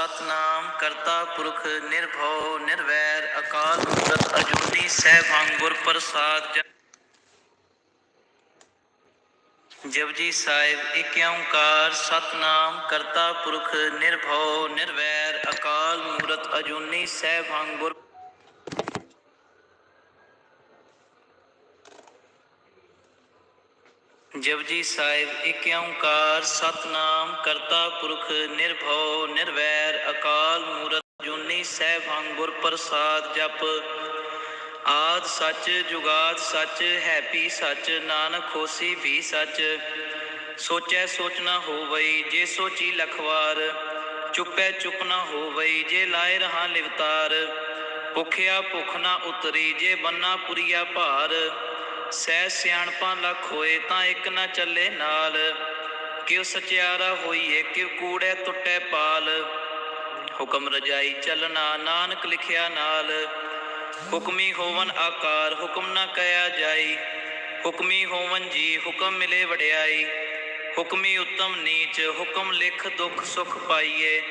ਸਤਨਾਮ ਕਰਤਾ ਪੁਰਖ ਨਿਰਭਉ ਨਿਰਵੈਰ ਅਕਾਲ ਮੂਰਤ ਅਜੂਨੀ ਸੈਭੰ ਗੁਰ ਪ੍ਰਸਾਦ ਜਪ- ਜਪਜੀ ਸਾਹਿਬ ਏਕ ਓੰਕਾਰ ਸਤਨਾਮ ਕਰਤਾ ਪੁਰਖ ਨਿਰਭਉ ਨਿਰਵੈਰ ਅਕਾਲ ਮੂਰਤ ਅਜੂਨੀ ਸੈਭੰ ਗੁਰ ਜਪਜੀ ਸਾਹਿਬ ਏਕ ਓੰਕਾਰ ਸਤਨਾਮ ਕਰਤਾ ਪੁਰਖ ਨਿਰਭਉ ਨਿਰਵੈਰ ਅਕਾਲ ਮੂਰਤ ਜੁਨੀ ਸੈਭੰ ਗੁਰ ਪ੍ਰਸਾਦ ਜਪ। ਆਦ ਸੱਚ, ਜੁਗਾਦ ਸੱਚ, ਹੈਪੀ ਸੱਚ, ਨਾਨਕ ਹੋਸੀ ਵੀ ਸੱਚ। ਸੋਚੈ ਸੋਚ ਨਾ ਹੋਵਈ ਜੇ ਸੋਚੀ ਲਖਵਾਰ, ਚੁੱਪੈ ਚੁੱਪ ਨਾ ਹੋਵਈ ਜੇ ਲਾਏ ਰਹਾ ਲਿਵਤਾਰ। ਭੁਖਿਆ ਭੁਖ ਨਾ ਉਤਰੀ ਜੇ ਬੰਨਾ ਪੁਰੀਆ ਭਾਰ। ਸਹਿ ਸਿਆਣਪਾਂ ਲੱਖ ਹੋਏ ਤਾਂ ਇੱਕ ਨਾ ਚੱਲੇ ਨਾਲ, ਕਿਉ ਸਚਿਆਰਾ ਹੋਈਏ, ਕਿਉ ਕੂੜੈ ਟੁੱਟੈ ਪਾਲ। ਹੁਕਮ ਰਜਾਈ ਚੱਲਣਾ, ਨਾਨਕ ਲਿਖਿਆ ਨਾਲ। ਹੁਕਮੀ ਹੋਵਨ ਆਕਾਰ, ਹੁਕਮ ਨਾ ਕਹਿਆ ਜਾਈ। ਹੁਕਮੀ ਹੋਵਨ ਜੀ, ਹੁਕਮ ਮਿਲੇ ਵਡਿਆਈ। ਹੁਕਮੀ ਉਤਮ ਨੀਚ, ਹੁਕਮ ਲਿਖ ਦੁਖ ਸੁਖ ਪਾਈਏ।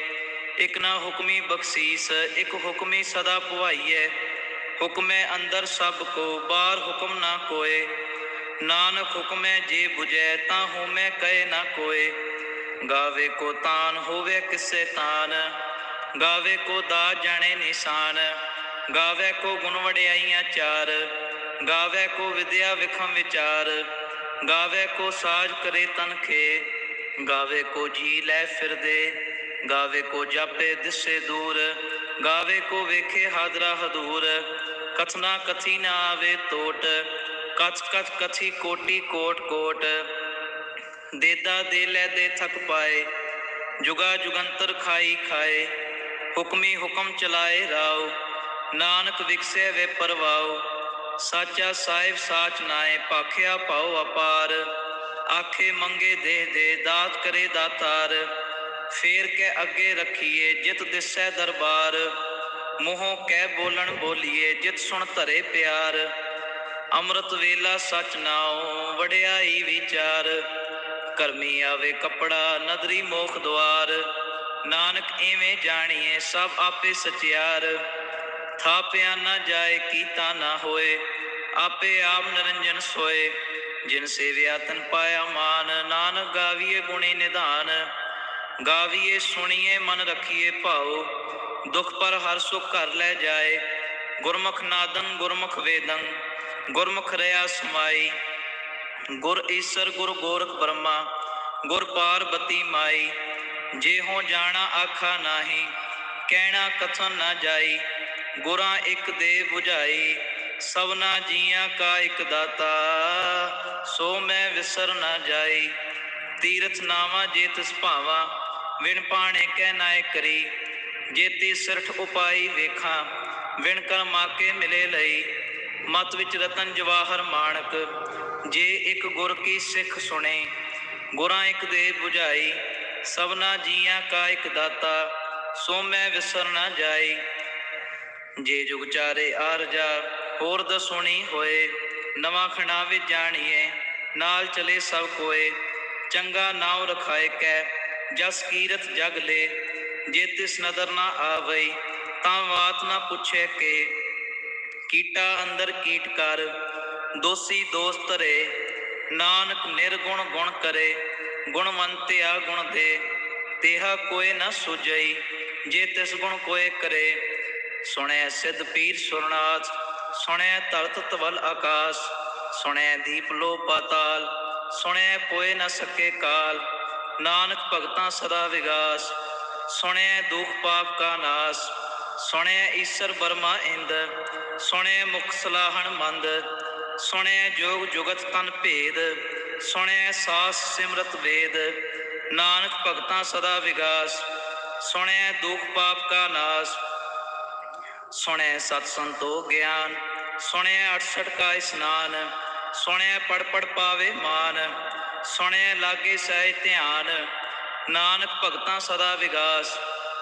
ਇਕ ਨਾ ਹੁਕਮੀ ਬਖਸ਼ੀਸ, ਇਕ ਹੁਕਮੀ ਸਦਾ ਭਵਾਈਏ। ਹੁਕਮੇ ਅੰਦਰ ਸਭ ਕੋ, ਬਾਹਰ ਹੁਕਮ ਨਾ ਕੋਏ। ਨਾਨਕ ਹੁਕਮੇ ਜੇ 부ਜੈ ਤਾਂ ਹਉਮੈ ਕਹੇ ਨਾ ਕੋਏ। ਗਾਵੇ ਕੋ ਤਾਨ ਹੋਵੇ ਕਿਸੇ ਤਾਨ, ਗਾਵੇ ਕੋ ਦਾ ਜਾਣੇ ਨਿਸ਼ਾਨ। ਗਾਵੇ ਕੋ ਗੁਣ ਵਡਿਆਈਆਂ ਚਾਰ, ਗਾਵੇ ਕੋ ਵਿਦਿਆ ਵਿਖਮ ਵਿਚਾਰ। ਗਾਵੇ ਕੋ ਸਾਜ ਕਰੇ ਤਨਖੇ ਗਾਵੇ ਕੋ ਜੀ ਲੈ ਫਿਰਦੇ। ਗਾਵੇ ਕੋ ਜਾਪੇ ਦਿਸੇ ਦੂਰ, ਗਾਵੇ ਕੋ ਵੇਖੇ ਹਾਦਰਾ ਹਦੂਰ। ਕਥਨਾ ਕਥੀ ਨਾ ਆਵੇ ਟੋਟ ਕਥ ਕਥ ਕਥੀ ਕੋਟੀ ਕੋਟ ਕੋਟ ਦੇਦਾ ਦੇ ਲੈ ਦੇ ਥਕ ਪਾਏ ਜੁਗਾ ਜੁਗੰਤਰ ਖਾਈ ਖਾਏ ਹੁਕਮੀ ਹੁਕਮ ਚਲਾਏ ਰਾਉ ਨਾਨਕ ਵਿਕਸੇ ਵੇ ਪਰਵਾਉ ਸਾਚਾ ਸਾਹਿਬ ਸਾਚ ਨਾਏ ਪਾਖਿਆ ਪਾਉ ਅਪਾਰ ਆਖੇ ਮੰਗੇ ਦੇ ਦੇ ਦਾਤ ਕਰੇ ਦਾਤਾਰ ਫੇਰ ਕੇ ਅੱਗੇ ਰੱਖੀਏ ਜਿਤ ਦਿਸੈ ਦਰਬਾਰ ਮੂੰਹੋਂ ਕਹਿ ਬੋਲਣ ਬੋਲੀਏ, ਜਿਤ ਸੁਣ ਧਰੇ ਪਿਆਰ। ਅੰਮ੍ਰਿਤ ਵੇਲਾ ਸਚ ਨਾਉ, ਵਡਿਆਈ ਵਿਚਾਰ। ਕਰਮੀ ਆਵੇ ਕਪੜਾ, ਨਦਰੀ ਮੋਖ ਦੁਆਰ। ਨਾਨਕ ਐਵੇਂ ਜਾਣੀਏ, ਸਭ ਆਪੇ ਸਚਿਆਰ। ਥਾਪਿਆ ਨਾ ਜਾਏ, ਕੀਤਾ ਨਾ ਹੋਏ, ਆਪੇ ਆਪ ਨਿਰੰਜਨ ਸੋਏ। ਜਿਨ ਸੇਵਿਆ ਤਨ ਪਾਇਆ ਮਾਨ, ਨਾਨਕ ਗਾਵੀਏ ਗੁਣੀ ਨਿਧਾਨ। ਗਾਵੀਏ, ਸੁਣੀਏ, ਮਨ ਰਖੀਏ ਭਾਉ। ਦੁਖ ਪਰ ਹਰ ਸੁਖ ਘਰ ਲੈ ਜਾਏ। ਗੁਰਮੁਖ ਨਾਦੰ, ਗੁਰਮੁਖ ਵੇਦੰ, ਗੁਰਮੁਖ ਰਿਆ ਸਮਾਈ। ਗੁਰ ਈਸਰ, ਗੁਰ ਗੋਰਖ ਬ੍ਰਹਮਾ, ਗੁਰ ਪਾਰਬਤੀ ਮਾਈ। ਜੇ ਹੋ ਜਾਣਾ ਆਖਾ ਨਾਹੀ, ਕਹਿਣਾ ਕਥਨ ਨਾ ਜਾਈ। ਗੁਰਾਂ ਇੱਕ ਦੇ 부ਝਾਈ ਸਭਨਾ ਜੀਆਂ ਕਾ ਇੱਕ ਦਾਤਾ। ਸੋ ਮੈਂ ਵਿਸਰ ਨਾ ਜਾਈ। ਤੀਰਥ ਨਾਵਾ ਜੇ ਤਿਸ ਭਾਵਾ, ਵਿਣ ਪਾਣੇ ਕਹਿ ਨਾਏ ਕਰੀ। ਜੇਤੀ ਸਿਰਠ ਉਪਾਈ ਵੇਖਾਂ ਵਿਣ ਮਾਕੇ ਮਿਲੇ ਲਈ। ਮਤ ਵਿੱਚ ਰਤਨ ਜਵਾਹਰ ਮਾਣਕ, ਜੇ ਇੱਕ ਗੁਰ ਕੀ ਸਿੱਖ ਸੁਣੇ, ਗੁਰਾਂ ਇੱਕ ਦੇ 부ਝਾਈ ਸਭਨਾ ਜੀਆਂ ਕਾ ਇੱਕ ਦਾਤਾ, ਸੋ ਮੈਂ ਵਿਸਰ ਨਾ ਜਾਈ। ਜੇ ਜੁਗ ਚਾਰੇ ਆਰਜਾ ਹੋਰ ਦਸੁਣੀ ਹੋਏ। ਨਵਾਂ ਖਣਾ ਵਿੱਚ ਜਾਣੀਏ, ਨਾਲ ਚਲੇ ਸਭ ਕੋਏ। ਚੰਗਾ ਨਾਉ ਰਖਾਏ ਕੈ, ਜਸ ਕੀਰਤ ਜਗ ਲੇ। ਜੇ ਤਿਸ ਨਦਰ ਨਾ ਆਵਈ, ਤਾਂ ਬਾਤ ਨਾ ਪੁੱਛੇ ਕੇ। ਕੀਟਾ ਅੰਦਰ ਕੀਟ ਕਰ, ਦੋਸੀ ਦੋਸਤ ਧਰੇ। ਨਾਨਕ ਨਿਰਗੁਣ ਗੁਣ ਕਰੇ ਗੁਣਵੰਤਿਆ ਗੁਣ ਦੇ। ਤੇਹਾ ਕੋਏ ਨਾ ਸੁਜਈ ਜੇ ਤਿਸ ਗੁਣ ਕੋਏ ਕਰੇ। ਸੁਣੈ ਸਿੱਧ ਪੀਰ ਸੁਰਨਾਥ, ਸੁਣੈ ਧਰਤ ਤਵਲ ਆਕਾਸ। ਸੁਣੈ ਦੀਪ ਲੋ ਪਾਤਾਲ, ਸੁਣੈ ਕੋਏ ਨਾ ਸਕੇ ਕਾਲ। ਨਾਨਕ ਭਗਤਾਂ ਸਦਾ ਵਿਗਾਸ। ਸੁਣੈ ਦੁਖ ਪਾਪ ਕਾ ਨਾਸ ਸੁਣੈ ਈਸ਼ਰ ਬਰਮਾ ਇੰਦ ਸੁਣੈ ਮੁਖ ਸਲਾਹਣ ਮੰਦ ਸੁਣੈ ਜੋਗ ਜੁਗਤ ਤਨ ਭੇਦ ਸੁਣੈ ਸਾਸ ਸਿਮਰਤ ਵੇਦ, ਨਾਨਕ ਭਗਤਾਂ ਸਦਾ ਵਿਗਾਸ ਸੁਣੈ ਦੁਖ ਪਾਪ ਕਾ ਨਾਸ ਸੁਣੈ ਸਤ ਸੰਤੋ ਗਿਆਨ ਸੁਣੈ 68 ਕਾ ਇਸਨਾਨ ਸੁਣੈ ਪੜ ਪੜ ਪਾਵੇ ਮਾਨ ਸੁਣੈ ਲਾਗੇ ਸਹਿ ਧਿਆਨ ਨਾਨਕ ਭਗਤਾਂ ਸਦਾ ਵਿਗਾਸ,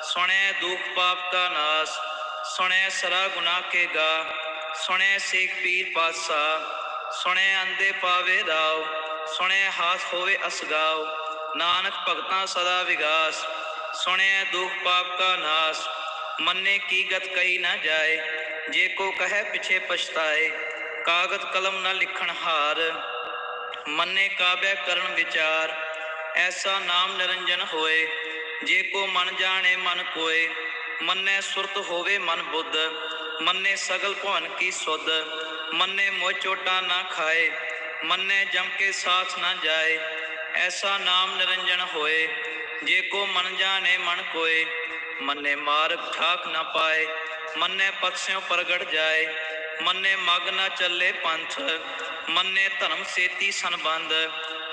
ਸੁਣੈ ਦੁਖ ਪਾਪ ਕਾ ਨਾਸ, ਸੁਣੈ ਸਰਾ ਗੁਨਾਹ ਕੇ ਗਾ, ਸੁਣੈ ਸੇਖ ਪੀਰ ਪਾਤਸ਼ਾਹ, ਸੁਣੈ ਅੰਦੇ ਪਾਵੇ ਰਾਵ ਸੁਣੈ ਹਾਸ ਹੋਵੇ ਅਸਗਾਉ ਨਾਨਕ ਭਗਤਾਂ ਸਦਾ ਵਿਗਾਸ, ਸੁਣੈ ਦੁਖ ਪਾਪ ਕਾ ਨਾਸ, ਮੰਨੇ ਕੀ ਗਤ ਕਹੀ ਨਾ ਜਾਏ, ਜੇ ਕੋ ਕਹੈ ਪਿਛੇ ਪਛਤਾਏ ਕਾਗਦ ਕਲਮ ਨਾ ਲਿਖਣ ਹਾਰ, ਮੰਨੇ ਕਾਬਿਆ ਕਰਨ ਵਿਚਾਰ ਐਸਾ ਨਾਮ ਨਿਰੰਜਨ ਹੋਏ, ਜੇ ਕੋ ਮਨ ਜਾਣੇ ਮਨ ਕੋਏ। ਮੰਨੇ ਸੁਰਤ ਹੋਵੇ ਮਨ ਬੁੱਧ, ਮੰਨੇ ਸਗਲ ਭਵਨ ਕੀ ਸੁਧ। ਮੰਨੇ ਮੋਹ ਚੋਟਾ ਨਾ ਖਾਏ, ਮੰਨੇ ਜਮ ਕੇ ਸਾਥ ਨਾ ਜਾਏ। ਐਸਾ ਨਾਮ ਨਿਰੰਜਨ ਹੋਏ, ਜੇ ਕੋ ਮਨ ਜਾਣੇ ਮਨ ਕੋਏ। ਮੰਨੇ ਮਾਰਗ ਠਾਕ ਨਾ ਪਾਏ, ਮੰਨੇ ਪਤਸਿਓ ਪ੍ਰਗਟ ਜਾਏ। ਮੰਨੇ ਮਗ ਨਾ ਚੱਲੇ ਪੰਥ, ਮੰਨੇ ਧਰਮ ਸੇਤੀ ਸੰਬੰਧ।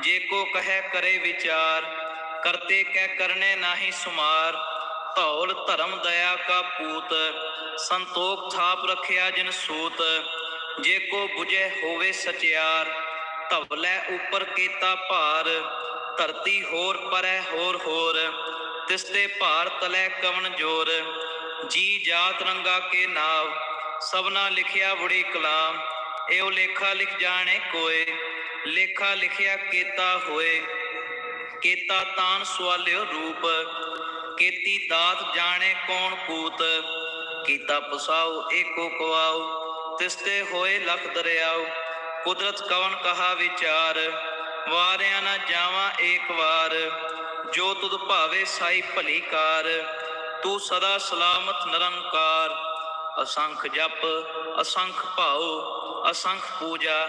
ਜੇ ਕੋ ਕਹੈ ਕਰੇ ਵਿਚਾਰ, ਕਰਤੇ ਕਹਿ ਕਰਨੇ ਨਾਹੀ ਸੁਮਾਰ। ਧੌਲ ਧਰਮ ਦਇਆ ਕਾ ਪੂਤ, ਸੰਤੋਖ ਥਾਪ ਰਖਿਆ ਜਿਨ ਸੂਤ। ਜੇ ਕੋ 부ਜੈ ਹੋਵੇ ਸਚਿਆਰ, ਧਵਲੇ ਉਪਰ ਕੀਤਾ ਭਾਰ। ਧਰਤੀ ਹੋਰ ਪਰੈ ਹੋਰ ਹੋਰ, ਤਿਸਤੇ ਭਾਰ ਤਲੈ ਕਵਣ ਜੋਰ। ਜੀ ਜਾਤ ਰੰਗਾ ਕੇ ਨਾਵ, ਸਭਨਾ ਲਿਖਿਆ ਬੁੜੀ ਕਲਾਮ। ਏਉ ਲੇਖਾ ਲਿਖ ਜਾਣੇ ਕੋਏ। ਲੇਖਾ ਲਿਖਿਆ ਕੀਤਾ ਹੋਏ, ਕੀਤਾ ਤਾਨ ਸਵਾਲਿਓ ਰੂਪ, ਕੀਤੀ ਦਾਤ ਜਾਣੇ ਕੌਣ ਕੂਤ, ਕੀਤਾ ਪਸਾਉ ਏਕੋ ਕਵਾਉ, ਤਿਸਤੇ ਹੋਏ ਲਖ ਦਰਿਆਉ, ਕੁਦਰਤ ਕਵਨ ਕਹਾ ਵਿਚਾਰ, ਵਾਰਿਆ ਨਾ ਜਾਵਾਂ ਏਕ ਵਾਰ, ਜੋ ਤੁਧ ਭਾਵੇ ਸਾਈ ਭਲੀ ਕਾਰ, ਤੂੰ ਸਦਾ ਸਲਾਮਤ ਨਿਰੰਕਾਰ, ਅਸੰਖ ਜਪ, ਅਸੰਖ ਭਾਉ, ਅਸੰਖ ਪੂਜਾ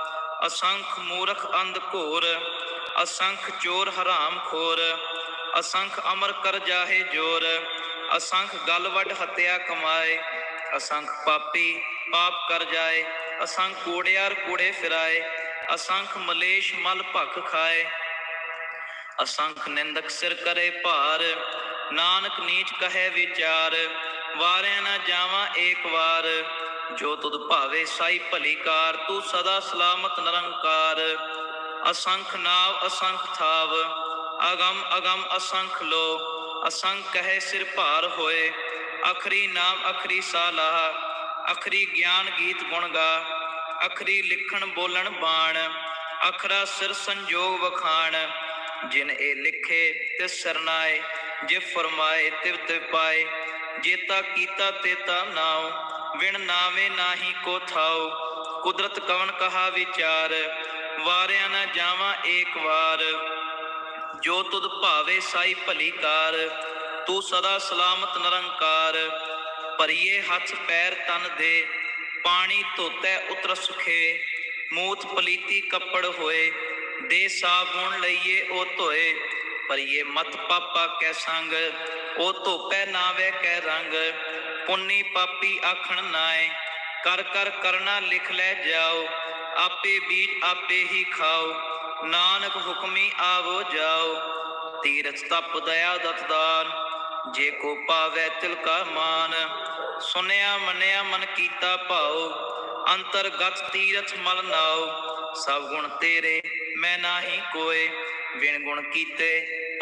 ਅਸੰਖ ਮੂਰਖ ਅੰਧ ਘੋਰ, ਅਸੰਖ ਚੋਰ ਹਰਾਮ ਖੋਰ, ਅਸੰਖ ਅਮਰ ਕਰ ਜਾਹੇ ਜੋਰ, ਅਸੰਖ ਗਲ ਵੱਡ ਹਤਿਆ ਕਮਾਏ, ਅਸੰਖ ਪਾਪੀ ਪਾਪ ਕਰ ਜਾਏ, ਅਸੰਖ ਕੂੜਿਆਰ ਕੂੜੇ ਫਿਰਾਏ, ਅਸੰਖ ਮਲੇਸ਼ ਮਲ ਭਖ ਖਾਏ। ਅਸੰਖ ਨਿੰਦਕ ਸਿਰ ਕਰੇ ਭਾਰ, ਨਾਨਕ ਨੀਚ ਕਹੈ ਵਿਚਾਰ, ਵਾਰਿਆ ਨਾ ਜਾਵਾਂ ਏਕ ਵਾਰ ਜੋ ਤੁਧ ਭਾਵੇ ਸਾਈ ਭਲੀ ਕਾਰ, ਤੂੰ ਸਦਾ ਸਲਾਮਤ ਨਿਰੰਕਾਰ। ਅਸੰਖ ਨਾਵ, ਅਸੰਖ ਥਾਵ, ਅਗਮ ਅਗਮ ਅਸੰਖ ਲੋ। ਅਸੰਖ ਕਹੇ ਸਿਰ ਭਾਰ ਹੋਏ, ਅਖਰੀ ਨਾਮ, ਅਖਰੀ ਸਾਲਾਹ ਅਖਰੀ ਗਿਆਨ ਗੀਤ ਗੁਣ ਗਾ, ਅਖਰੀ ਲਿਖਣ ਬੋਲਣ ਬਾਣ। ਅਖਰਾ ਸਿਰ ਸੰਜੋਗ ਵਖਾਣ, ਜਿਨ ਇਹ ਲਿਖੇ ਤਿਸ ਸਰਨਾਏ ਜੇ ਫਰਮਾਏ ਤਿਵ ਤਿਵ ਪਾਏ। ਜੇਤਾ ਕੀਤਾ ਤੇਤਾ ਨਾਉ। ਵਿਣ ਨਾਵੇਂ ਨਾਹੀ ਕੋ ਥਾਉ, ਕੁਦਰਤ ਕਵਨ ਕਹਾ ਵਿਚਾਰ, ਵਾਰਿਆ ਨਾ ਜਾਵਾਂ ਏਕ ਵਾਰ। ਜੋ ਤੁਧ ਭਾਵੇ ਸਾਈ ਭਲੀ ਕਾਰ, ਤੂੰ ਸਦਾ ਸਲਾਮਤ ਨਿਰੰਕਾਰ। ਭਰੀਏ ਹੱਥ ਪੈਰ ਤਨ ਦੇ, ਪਾਣੀ ਧੋਤੈ ਉਤਰ ਸੁਖੇ। ਮੂਤ ਪਲੀਤੀ ਕੱਪੜ ਹੋਏ, ਦੇ ਸਾਬੁਣ ਲਈਏ ਉਹ ਧੋਏ। ਭਰੀਏ ਮਤ ਪਾਪਾ ਕੈ ਸੰਗ, ਉਹ ਧੋਪੈ ਨਾਵੇ ਕੈ ਰੰਗ। ਪੁੰਨੀ ਪਾਪੀ ਆਖਣ ਨਾਏ, ਕਰ ਕਰ ਕਰਨਾ ਲਿਖ ਲੈ ਜਾਓ, ਆਪੇ ਬੀਜ ਆਪੇ ਹੀ ਖਾਓ, ਨਾਨਕ ਹੁਕਮੀ ਆਵੋ ਜਾਓ। ਤੀਰਥ ਤਪ ਦਇਆ ਦਤਦਾਨ ਜੇ ਕੋ ਪਾਵੈ ਤਿਲ ਕਾ ਮਾਨ। ਸੁਨਿਆ ਮੰਨਿਆ ਮਨ ਕੀਤਾ ਭਾਉ, ਅੰਤਰਗਤ ਤੀਰਥ ਮਲ ਨਾਉ। ਸਭ ਗੁਣ ਤੇਰੇ, ਮੈਂ ਨਾਹੀ ਕੋਏ ਵਿਣ ਗੁਣ ਕੀਤੇ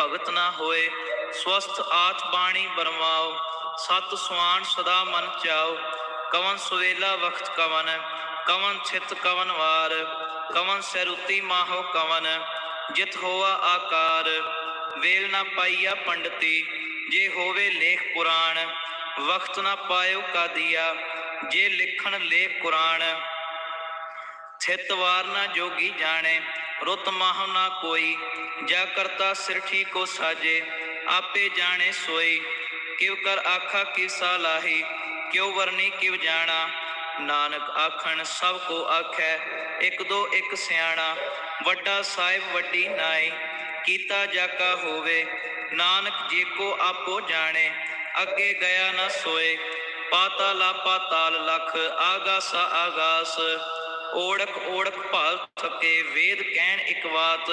ਭਗਤ ਨਾ ਹੋਏ। ਸਵਸਥ ਆਤ ਬਾਣੀ ਬਰਮਾਓ ਸਤ ਸੁਆਨ ਸਦਾ ਮਨ ਚਾਓ, ਕਵਨ ਸੁਵੇਲਾ ਵਖਤ ਕਵਨ ਕਵਨ ਛਿਤ ਕਵਨ ਵਾਰ, ਕਵਨ ਸਰੂਤੀ ਮਾਹੋ ਕਵਨ, ਜਿਤ ਹੋਆ ਆਕਾਰ, ਵੇਲ ਨਾ ਪਾਈਆ ਪੰਡਤੀ, ਜੇ ਹੋਵੇ ਲੇਖ ਪੁਰਾਣ, ਵਖਤ ਨਾ ਪਾਇਓ ਕਾਦੀਆ, ਜੇ ਲਿਖਣ ਲੇਖ ਕੁਰਾਨ ਥਿਤ ਵਾਰ ਨਾ ਜੋਗੀ ਜਾਣੇ, ਰੁੱਤ ਮਾਹ ਨਾ ਕੋਈ, ਜਾ ਕਰਤਾ ਸਿਰ ਠੀਕ ਕੋ ਸਾਜੇ, ਆਪੇ ਜਾਣੇ ਸੋਈ ਕਿਵ ਕਰ ਆਖਾ ਕਿਸਾ ਲਾਹੀ, ਕਿਉ ਵਰਨੀ ਕਿਵ ਜਾਣਾ? ਨਾਨਕ ਆਖਣ, ਸਭ ਕੋ ਆਖੈ, ਇੱਕ ਦੋ ਇਕ ਸਿਆਣਾ। ਵੱਡਾ ਸਾਹਿਬ ਵੱਡੀ ਨਾਈ, ਕੀਤਾ ਜਾਕਾ ਹੋਵੇ। ਨਾਨਕ ਜੇ ਕੋ ਆਪੋ ਜਾਣੇ, ਅੱਗੇ ਗਿਆ ਨਾ ਸੋਏ। ਪਾਤਾਲਾ ਪਾਤਾਲ ਲਖ, ਆਗਾਸ ਆਗਾਸ। ਓੜਕ ਓੜਕ ਭਾਲ ਸਕੇ ਵੇਦ ਕਹਿਣ ਇੱਕ ਬਾਤ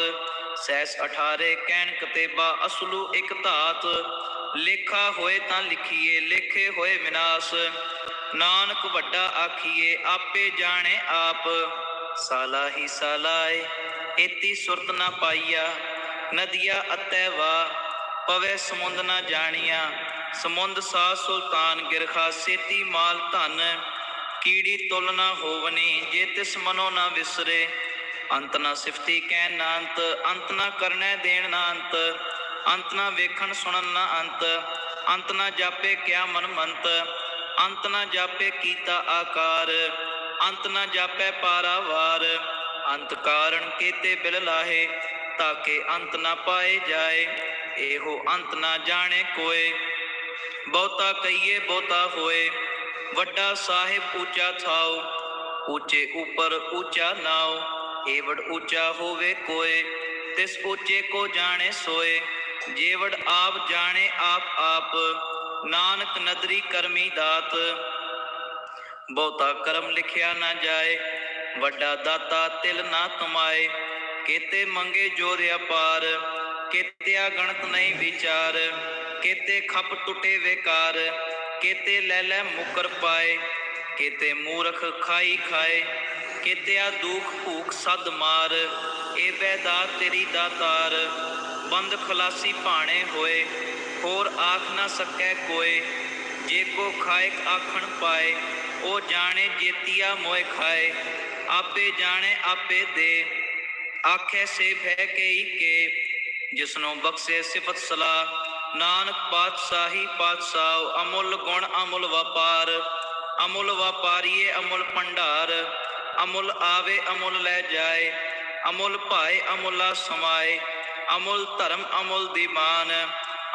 ਸੈਸ 18 ਕਹਿਣ ਕਤੇਬਾ, ਅਸਲੂ ਇਕ ਧਾਤ। ਲੇਖਾ ਹੋਏ ਤਾਂ ਲਿਖੀਏ, ਲੇਖੇ ਹੋਏ ਵਿਨਾਸ਼। ਨਾਨਕ ਵੱਡਾ ਆਖੀਏ, ਆਪੇ ਜਾਣੇ ਆਪ। ਸਾਲਾ ਹੀ ਸਾਲਾਏ ਏਤੀ ਸੁਰਤ ਨਾ ਪਾਈਆ। ਨਦੀਆ ਅਤੈ ਵਾ, ਪਵੇ ਸਮੁੰਦ ਨਾ ਜਾਣੀਆ। ਸਮੁੰਦ ਸਾ ਸੁਲਤਾਨ ਗਿਰਖਾ, ਸੇਤੀ ਮਾਲ ਧਨ। ਕੀੜੀ ਤੁਲ ਨਾ ਹੋਵਨੀ, ਜੇ ਤਿਸ ਮਨੋ ਨਾ ਵਿਸਰੇ। ਅੰਤ ਨਾ ਸਿਫਤੀ ਕਹਿ ਨਾਂਤ, ਅੰਤ ਨਾ ਕਰਨੈ ਦੇਣ ਨਾ ਅੰਤ ਨਾ ਵੇਖਣ ਸੁਣਨ ਨਾ ਅੰਤ ਅੰਤ ਨਾ ਜਾਪੇ ਕਿਆ ਮਨ ਮੰਤ, ਅੰਤ ਨਾ ਜਾਪੇ ਕੀਤਾ ਆਕਾਰ, ਅੰਤ ਨਾ ਜਾਪੈ ਪਾਰਾਵਾਰ, ਅੰਤ ਕਾਰਨ ਕੀਤੇ ਬਿਲ ਲਾਹੇ, ਤਾਕੇ ਅੰਤ ਨਾ ਪਾਏ ਜਾਏ, ਇਹੋ ਅੰਤ ਨਾ ਜਾਣੇ ਕੋਏ। ਬਹੁਤਾ ਕਹੀਏ, ਬਹੁਤਾ ਹੋਏ, ਵੱਡਾ ਸਾਹਿਬ ਉੱਚਾ ਥਾਓ ਉੱਚੇ ਉੱਪਰ ਉੱਚਾ ਨਾਓ ਏਵੜ ਉੱਚਾ ਹੋਵੇ ਕੋਏ, ਤਿਸ ਉੱਚੇ ਕੋ ਜਾਣੇ ਸੋਏ। ਜੇਵੜ ਆਪ ਜਾਣੇ ਆਪ ਆਪ, ਨਾਨਕ ਨਦਰੀ ਕਰਮੀ ਦਾਤ। ਬਹੁਤਾ ਕਰਮ ਲਿਖਿਆ ਨਾ ਜਾਏ, ਵੱਡਾ ਦਾਤਾ ਤਿਲ ਨਾ ਤਮਾਏ ਕੀਤੇ ਮੰਗੇ ਜੋਰ ਅਪਾਰ, ਕੀਤਿਆ ਗਣਤ ਨਹੀਂ ਵਿਚਾਰ। ਕੀਤੇ ਖੱਪ ਟੁੱਟੇ ਵੇਕਾਰ, ਕੀਤੇ ਲੈ ਲੈ ਮੁਕਰ ਪਾਏ। ਕੀਤੇ ਮੂਰਖ ਖਾਈ ਖਾਏ, ਕੀਤਿਆ ਦੁਖ ਭੂਖ ਸਦ ਮਾਰ। ਏ ਬੈਦਾਤ ਤੇਰੀ ਦਾਤਾਰ। ਬੰਦ ਖਲਾਸੀ ਭਾਣੇ ਹੋਏ, ਹੋਰ ਆਖ ਨਾ ਸਕੈ ਕੋਏ। ਜੇ ਕੋ ਖਾਇਕ ਆਖਣ ਪਾਏ ਉਹ ਜਾਣੇ ਜੇਤੀਆ ਮੋਏ ਖਾਏ। ਆਪੇ ਜਾਣੇ, ਆਪੇ ਦੇ। ਆਖੇ ਸੇ ਭੈ ਕਈ ਕੇ, ਜਿਸਨੂੰ ਬਖਸ਼ੇ ਸਿਫਤ ਸਲਾ ਨਾਨਕ ਪਾਤਸ਼ਾਹੀ ਪਾਤਸ਼ਾਹ, ਅਮੁੱਲ ਗੁਣ ਅਮੁੱਲ ਵਪਾਰ। ਅਮੁੱਲ ਵਪਾਰੀਏ ਅਮੁੱਲ ਭੰਡਾਰ। ਅਮੁੱਲ ਆਵੇ ਅਮੁੱਲ ਲੈ ਜਾਏ। ਅਮੁੱਲ ਭਾਏ ਅਮੁੱਲਾ ਸਮਾਏ। ਅਮੁੱਲ ਧਰਮ ਅਮੁੱਲ ਦੀਵਾਨ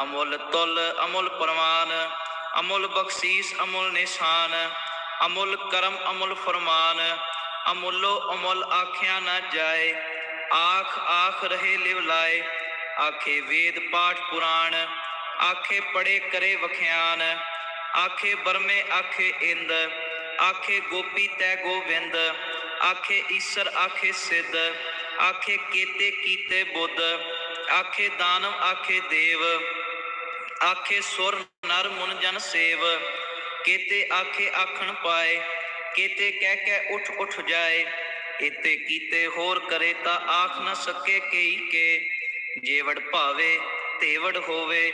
ਅਮੁੱਲ ਤੁਲ ਅਮੁੱਲ ਪ੍ਰਮਾਨ, ਅਮੁੱਲ ਬਖਸ਼ੀਸ ਅਮੁੱਲ ਨਿਸ਼ਾਨ, ਅਮੁੱਲ ਕਰਮ ਅਮੁੱਲ ਫਰਮਾਨ, ਅਮੁੱਲੋ ਅਮੁੱਲ ਆਖਿਆ ਨਾ ਜਾਏ, ਆਖ ਆਖ ਰਹੇ ਲਿਵ ਲਾਏ, ਆਖੇ ਵੇਦ ਪਾਠ ਪੁਰਾਣ, ਆਖੇ ਪੜੇ ਕਰੇ ਵਖਿਆਨ, ਆਖੇ ਬਰਮੇ ਆਖੇ ਇੰਦ, ਆਖੇ ਗੋਪੀ ਤੈ ਗੋਵਿੰਦ, ਆਖੇ ਈਸ਼ਰ ਆਖੇ ਸਿੱਧ, ਆਖੇ ਕੀਤੇ ਕੀਤੇ ਬੁੱਧ ਆਖੇ ਦਾਨਵ, ਆਖੇ ਦੇਵ, ਆਖੇ ਸੁਰ, ਨਰ, ਮੁਨ, ਜਨ ਸੇਵ, ਕੀਤੇ ਆਖੇ ਆਖਣ ਪਾਏ, ਕੀਤੇ ਕਹਿ ਕਹਿ ਉਠ ਉਠ ਜਾਏ ਇਤੇ ਕੀਤੇ ਹੋਰ ਕਰੇ ਤਾਂ ਆਖ ਨਾ ਸਕੇ ਕਈ ਕੇ, ਜੇਵੜ ਭਾਵੇ ਤੇਵੜ ਹੋਵੇ,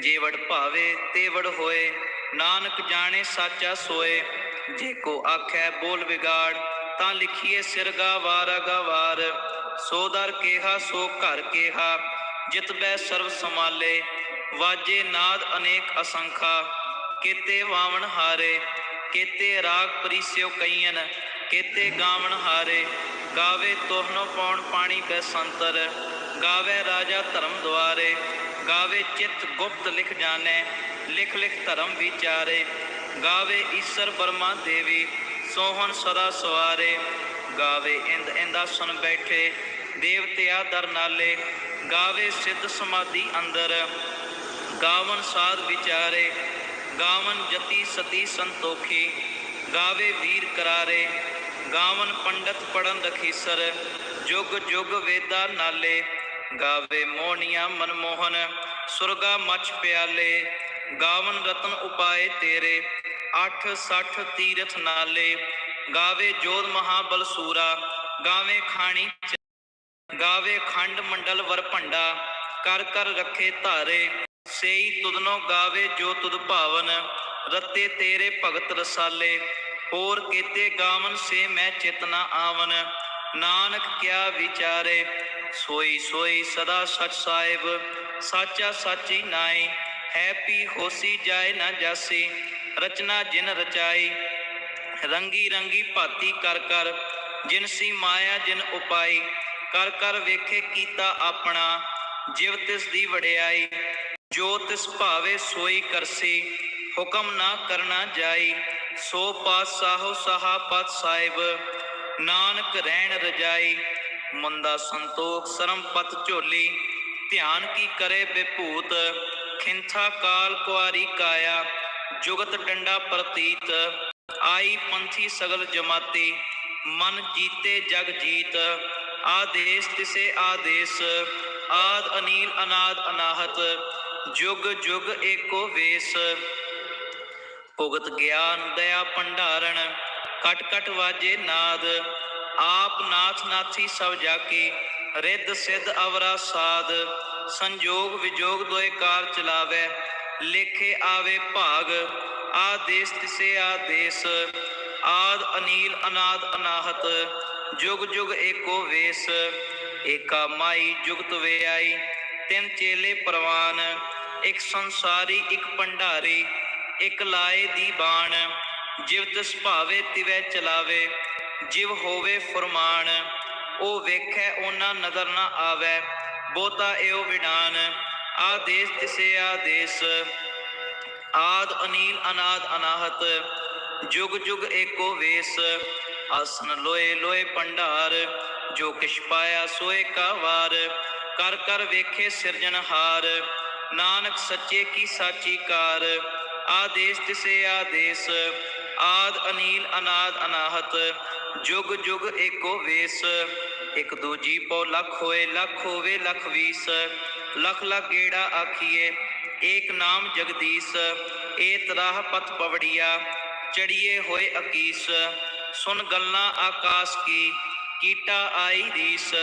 ਜੇਵੜ ਭਾਵੇ ਤੇਵੜ ਹੋਏ, ਨਾਨਕ ਜਾਣੇ ਸਾਚਾ ਸੋਏ, ਜੇ ਕੋ ਆਖੈ ਬੋਲ ਵਿਗਾੜ, ਤਾਂ ਲਿਖੀਏ ਸਿਰ ਗਾਵਾਰ, ਗਵਾਰ। ਸੋ ਦਰ ਕੇਹਾ, ਸੋ ਘਰ ਕੇਹਾ, ਜਿਤ ਬੈ ਸਰਬ ਸਮਾਲੇ ਵਾਜੇ ਨਾਦ ਅਨੇਕ ਅਸੰਖਾ, ਕੀਤੇ ਵਾਵਣ ਹਾਰੇ, ਕੀਤੇ ਰਾਗ ਪਰੀਸਿਓ ਕਈਨ ਕੀਤੇ ਗਾਵਣ ਹਾਰੇ, ਗਾਵੇ ਤੋਹਨੋ ਪੌਣ ਪਾਣੀ ਬੈ ਸੰਤਰ, ਗਾਵੇ ਰਾਜਾ ਧਰਮ ਦੁਆਰੇ, ਗਾਵੇ ਚਿੱਤ ਗੁਪਤ ਲਿਖ ਜਾਣੇ, ਲਿਖ ਲਿਖ ਧਰਮ ਵਿਚਾਰੇ, ਗਾਵੇ ਈਸ਼ਰ ਬਰਮਾ ਦੇਵੀ, ਸੋਹਣ ਸਦਾ ਸਵਾਰੇ, ਗਾਵੇ ਇੰਦ ਇੰਦਾ ਸੁਨ ਬੈਠੇ ਦੇਵਤਿਆ ਦਰ ਨਾਲੇ, ਗਾਵੇ ਸਿੱਧ ਸਮਾਧੀ ਅੰਦਰ। ਗਾਵਨ ਸਾਧ ਵਿਚਾਰੇ, ਗਾਵਨ ਜਤੀ ਸਤੀ ਸੰਤੋਖੀ, ਗਾਵੇ ਵੀਰ ਕਰਾਰੇ। ਗਾਵਨ ਪੰਡਤ ਪੜਨ ਦਖੀਸਰ, ਜੁਗ ਜੁਗ ਵੇਦਾ ਨਾਲੇ। ਗਾਵੇ ਮੋਹਣੀਆਂ ਮਨਮੋਹਨ, ਸੁਰਗਾ ਮਛ ਪਿਆਲੇ। ਗਾਵਨ ਰਤਨ ਉਪਾਏ ਤੇਰੇ 8 60 ਤੀਰਥ ਨਾਲੇ। ਗਾਵੇ ਜੋਧ ਮਹਾਬਲ ਸੂਰਾ, ਗਾਵੇ ਖਾਣੀ ਗਾਵੇ ਖੰਡ ਮੰਡਲ ਵਰ ਭੰਡਾ, ਕਰ ਕਰ ਰੱਖੇ ਧਾਰੇ। ਸੇਈ ਤੁਧਨੋ ਗਾਵੇ ਜੋ ਤੁਦ ਭਾਵਨ, ਰਤੇ ਤੇਰੇ ਭਗਤ ਰਸਾਲੇ। ਹੋਰ ਕੀਤੇ ਗਾਵਨ ਸੇ ਮੈਂ ਚੇਤਨਾ ਆਵਨ। ਨਾਨਕ ਕਿਆ ਵਿਚਾਰੇ, ਸੋਈ ਸੋਈ ਸਦਾ ਸਚ ਸਾਹਿਬ। ਸਾਚਾ ਸਾਚੀ ਨਾਈ, ਹੈ ਪੀ ਹੋਸੀ ਜਾਏ ਨਾ ਜਾਸੀ। ਰਚਨਾ ਜਿਨ ਰਚਾਈ, ਰੰਗੀ ਰੰਗੀ ਭਾਤੀ ਕਰ ਕਰ। ਜਿਨਸੀ ਮਾਇਆ ਜਿਨ ਉਪਾਈ। ਕਰ ਕਰ ਵੇਖੇ ਕੀਤਾ ਆਪਣਾ, ਜਿਵ ਤਿਸ ਦੀ ਵਡਿਆਈ, ਜੋ ਤਿਸ ਭਾਵੇ ਸੋਈ ਕਰਸੀ, ਹੁਕਮ ਨਾ ਕਰਨਾ ਜਾਈ, ਸੋ ਪਾਤਸ਼ਾਹੋ ਸਹਾ ਪਤ ਸਾਹਿਬ, ਨਾਨਕ ਰਹਿਣ ਰਜਾਈ ਮੁੰਦਾ ਸੰਤੋਖ ਸਰਮ ਪਤ ਝੋਲੀ, ਧਿਆਨ ਕੀ ਕਰੇ ਬਿਭੂਤ, ਖਿੰਥਾ ਕਾਲ ਕੁਆਰੀ ਕਾਇਆ, ਜੁਗਤ ਡੰਡਾ ਪ੍ਰਤੀਤ, ਆਈ ਪੰਥੀ ਸਗਲ ਜਮਾਤੀ, ਮਨ ਜੀਤੇ ਜਗ ਜੀਤ ਆਦੇਸ ਤਿਸੇ ਆਦੇਸ, ਆਦ ਅਨੀਲ ਅਨਾਦ ਅਨਾਹਤ, ਜੁਗ ਜੁਗ ਏਕੋ ਵੇਸ। ਭੁਗਤ ਗਿਆਨ ਦਇਆ ਭੰਡਾਰਣ, ਕਟ ਕਟ ਵਾਜੇ ਨਾਦ, ਆਪ ਨਾਥ ਨਾਥੀ ਸਭ ਜਾਕੀ, ਰਿੱਧ ਸਿੱਧ ਅਵਰਾ ਸਾਧ ਸੰਜੋਗ ਵਿਜੋਗ ਦੋਏ ਕਾਰ ਚਲਾਵੇ, ਲੇਖੇ ਆਵੇ ਭਾਗ, ਆਦੇਸ ਤਿਸੇ ਆਦੇਸ, ਆਦ ਅਨੀਲ ਅਨਾਦ ਅਨਾਹਤ। ਜੁਗ ਜੁਗ ਏਕੋ ਵੇਸ, ਏਕਾ ਮਾਈ ਜੁਗਤ ਵੇ ਆਈ ਤਿੰਨ ਚੇਲੇ ਪ੍ਰਵਾਨ, ਇੱਕ ਸੰਸਾਰੀ, ਇੱਕ ਭੰਡਾਰੀ, ਇੱਕ ਲਾਏ ਦੀ ਬਾਣ, ਜਿਵ ਤਿਸ ਭਾਵੇ ਤਿਵੈ ਚਲਾਵੇ, ਜਿਵ ਹੋਵੇ ਫਰਮਾਨ, ਉਹ ਵੇਖੈ ਉਹਨਾਂ ਨਦਰ ਨਾ ਆਵੇ ਬੋਤਾ ਏਉ ਵਿਡਾਨ, ਆਦੇਸ ਤਿਸੇ ਆਦੇਸ, ਆਦ ਅਨੀਲ ਅਨਾਦ ਅਨਾਹਤ, ਜੁਗ ਜੁਗ ਏਕੋ ਵੇਸ ਆਸਨ ਲੋਏ ਲੋਏ ਭੰਡਾਰ ਜੋ ਕਿਛ ਪਾਇਆ ਸੋਏ ਕਾ ਵਾਰ ਕਰ ਕਰ ਵੇਖੇ ਸਿਰਜਣਹਾਰ ਨਾਨਕ ਸੱਚੇ ਕੀ ਸਾਚੀ ਕਾਰ। ਆਦੇਸ ਤਿਸੇ ਆਦੇਸ, ਆਦ ਅਨੀਲ ਅਨਾਦ ਅਨਾਹਤ। ਜੁਗ ਜੁਗ ਏਕੋ ਵੇਸ, ਇਕ ਦੂਜੀ ਪੋ ਲੱਖ ਹੋਏ ਲੱਖ ਹੋਵੇ ਲੱਖ ਵੀਸ। ਲਖ ਲਖ ਗੇੜਾ ਆਖੀਏ, ਏਕ ਨਾਮ ਜਗਦੀਸ਼। ਏਤ ਰਾਹ ਪਤ ਪਵੜੀਆ, ਚੜੀਏ ਹੋਏ ਅਕੀਸ। ਸੁਨ ਗੱਲਾਂ ਆਕਾਸ਼ ਕੀ, ਕੀਟਾ ਆਈ ਰੀਸ,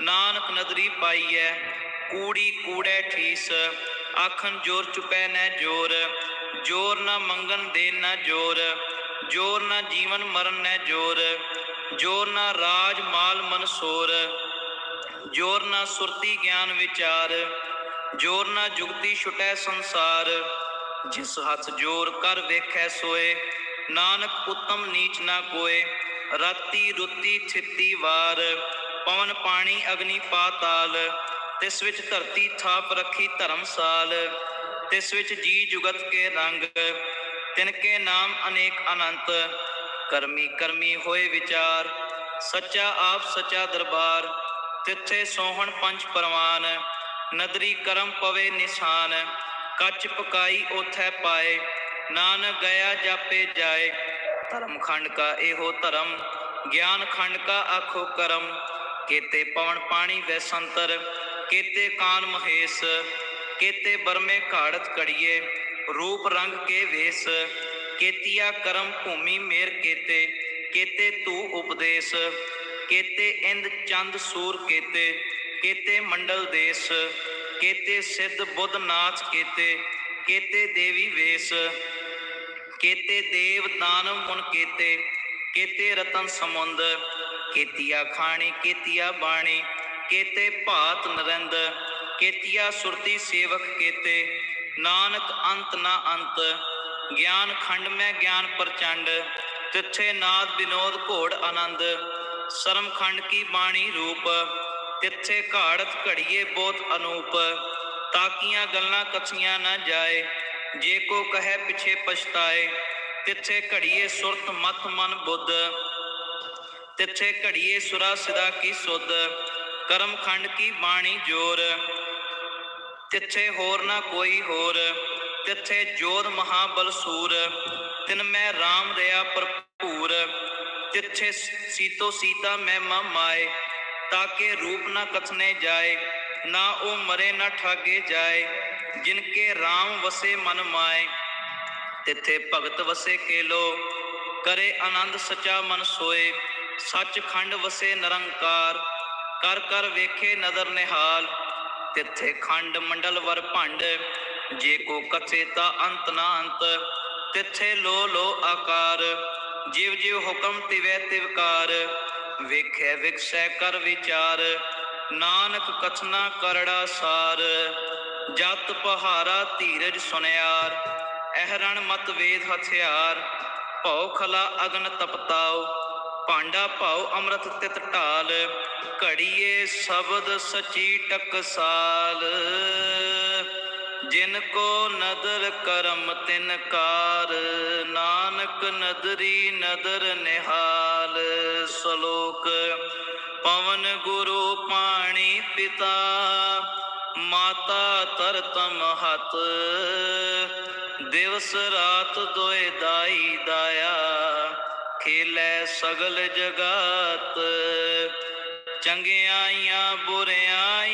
ਨਾਨਕ ਨਦਰੀ ਪਾਈਐ, ਕੂੜੀ ਕੂੜੈ ਠੀਸ, ਆਖਣ ਜੋਰ ਚੁਪੈ ਨੈ ਜੋਰ ਜੋਰ ਨਾ ਮੰਗਨ ਦੇ ਨਾ ਜੋਰ ਜੋਰ ਨਾ ਜੀਵਨ ਮਰਨ ਨੈ ਜੋਰ ਜੋਰ ਨਾ ਰਾਜ ਮਾਲ ਮਨਸੋਰ ਜੋਰ ਨਾ ਸੁਰਤੀ ਗਿਆਨ ਵਿਚਾਰ, ਜੋਰ ਨਾ ਜੁਗਤੀ ਛੁਟੈ ਸੰਸਾਰ, ਜਿਸ ਹੱਥ ਜੋਰ ਕਰ ਵੇਖੈ ਸੋਏ ਨਾਨਕ ਉਤਮ ਨੀਚ ਨਾ ਕੋਏ, ਰਾਤੀ ਰੁੱਤੀ ਥਿੱਤੀ ਵਾਰ, ਪਵਨ ਪਾਣੀ ਅਗਨੀ ਪਾਤਾਲ ਤਿਸ ਵਿੱਚ ਧਰਤੀ ਥਾਪ ਰੱਖੀ ਧਰਮਸਾਲ ਤਿਸ ਵਿੱਚ ਜੀ ਜੁਗਤ ਕੇ ਰੰਗ, ਤਿਨ ਕੇ ਨਾਮ ਅਨੇਕ ਅਨੰਤ, ਕਰਮੀ ਕਰਮੀ ਹੋਏ ਵਿਚਾਰ, ਸੱਚਾ ਆਪ ਸੱਚਾ ਦਰਬਾਰ, ਤਿੱਥੇ ਸੋਹਣ ਪੰਜ ਪਰਵਾਨ, ਨਦਰੀ ਕਰਮ ਪਵੇ ਨਿਸ਼ਾਨ, ਕੱਚ ਪਕਾਈ ਉਥੈ ਪਾਏ ਨਾਨਕ ਗਿਆ ਜਾਪੇ ਜਾਏ। ਧਰਮ ਖੰਡ ਕਾ ਇਹੋ ਧਰਮ, ਗਿਆਨ ਖੰਡ ਕਾ ਆਖੋ ਕਰਮ। ਕੇਤੇ ਪਵਨ ਪਾਣੀ ਵੈ ਸੰਤਰ, ਕੇਤੇ ਕਾਨ ਮਹੇਸ਼, ਕੇਤੇ ਬਰਮੇ ਘਾੜਤ ਕੜੀਏ, ਰੂਪ ਰੰਗ ਕੇ ਵੇਸ। ਕੇਤੀਆ ਕਰਮ ਭੂਮੀ ਮੇਰ ਕੇਤੇ ਕੇਤੇ ਤੂ ਉਪਦੇਸ਼। ਕੇਤੇ ਇੰਦ ਚੰਦ ਸੂਰ ਕੇਤੇ ਕੇਤੇ ਮੰਡਲ ਦੇਸ। ਕੇਤੇ ਸਿੱਧ ਬੁੱਧ ਨਾਚ ਕੇਤੇ ਕੇਤੇ ਦੇਵੀ ਵੇਸ। ਕੇਤੇ ਦੇਵ ਦਾਨਵ ਗੁਣ ਕੇਤੇ ਕੇਤੇ ਰਤਨ ਸਮੁੰਦ ਕੇਤੀਆ ਖਾਣੀ, ਕੇਤੀਆ ਬਾਣੀ, ਕੇਤੇ ਭਾਤ ਨਰਿੰਦ, ਕੇਤੀਆ ਸੁਰਤੀ ਸੇਵਕ ਕੇਤੇ, ਨਾਨਕ ਅੰਤ ਨਾ ਅੰਤ, ਗਿਆਨ ਖੰਡ ਮੈਂ ਗਿਆਨ ਪ੍ਰਚੰਡ, ਤਿੱਥੇ ਨਾਦ ਵਿਨੋਦ ਘੋੜ ਆਨੰਦ, ਸਰਮ ਖੰਡ ਕੀ ਬਾਣੀ ਰੂਪ, ਤਿੱਥੇ ਘਾੜਤ ਘੜੀਏ ਬਹੁਤ ਅਨੂਪ, ਤਾਕੀਆਂ ਗੱਲਾਂ ਕਥੀਆਂ ਨਾ ਜਾਏ ਜੇ ਕੋ ਕਹੈ ਪਿਛੇ ਪਛਤਾਏ, ਤਿੱਥੇ ਘੜੀਏ ਸੁਰਤ ਮਤ ਮਨ ਬੁੱਧ। ਤਿੱਥੇ ਘੜੀਏ ਸੁਰਾ ਸਿਦਾ ਕੀ ਸੁਧ, ਕਰਮ ਖੰਡ ਕੀ ਬਾਣੀ ਜੋਰ। ਤਿੱਥੇ ਹੋਰ ਨਾ ਕੋਈ ਹੋਰ, ਤਿੱਥੇ ਜੋਧ ਮਹਾਬਲ ਸੂਰ। ਤਿਨ ਮੈਂ RAM ਰਿਆ ਭਰਪੂਰ, ਤਿੱਥੇ ਸੀਤੋ ਸੀਤਾ ਮੈਂ ਮਾ ਮਾਏ ਤਾਕੇ ਰੂਪ ਨਾ ਕਥਨੇ ਜਾਏ, ਨਾ ਉਹ ਮਰੇ ਨਾ ਠਾਗੇ ਜਾਏ। ਜਿਨ ਕੇ RAM ਵਸੇ ਮਨ ਮਾਏ, ਤਿੱਥੇ ਭਗਤ ਵਸੇ ਕੇਲੋ, ਕਰੇ ਆਨੰਦ ਸਚਾ ਮਨ ਸੋਏ ਸੱਚ ਖੰਡ ਵਸੇ ਨਿਰੰਕਾਰ, ਕਰ ਕਰ ਵੇਖੇ ਨਦਰ ਨਿਹਾਲ, ਤਿੱਥੇ ਖੰਡ ਮੰਡਲ ਵਰ ਭੰਡ, ਜੇ ਕੋ ਕਥੇ ਤਾ ਅੰਤ ਨਾ ਅੰਤ, ਤਿੱਥੇ ਲੋ ਲੋ ਆਕਾਰ, ਜਿਵ ਜਿਵ ਹੁਕਮ ਤਿਵੈ ਤਿਵਕਾਰ ਵੇਖੈ ਵਿਖਸੈ ਕਰ ਵਿਚਾਰ, ਨਾਨਕ ਕਥਨਾ ਕਰੜਾ ਸਾਰ। ਜਤ ਪਹਾਰਾ ਧੀਰਜ ਸੁਨਿਆਰ, ਅਹਰਣ ਮਤ ਵੇਦ ਹਥਿਆਰ, ਭਉ ਖਲਾ ਅਗਨ ਤਪਤਾਉ, ਭਾਂਡਾ ਭਾਉ ਅੰਮ੍ਰਿਤ ਤਿਤ ਢਾਲ, ਘੜੀਏ ਸ਼ਬਦ ਸਚੀ ਟਕਸਾਲ। ਜਿਨ ਕੋ ਨਦਰ ਕਰਮ ਤਿਨ ਕਾਰ, ਨਾਨਕ ਨਦਰੀ ਨਦਰ ਨਿਹਾਲ। ਸ਼ਲੋਕ, ਪਵਨ ਗੁਰੂ ਪਾਣੀ ਪਿਤਾ ਮਾਤਾ ਤਰਤਮ ਹਤ ਦਿਵਸ ਰਾਤ ਦੋਏ ਦਾਈ ਦਾਇਆ ਖੇਲੇ ਸਗਲ ਜਗਤ ਚੰਗਿਆਈਆਂ ਬੁਰਿਆਂ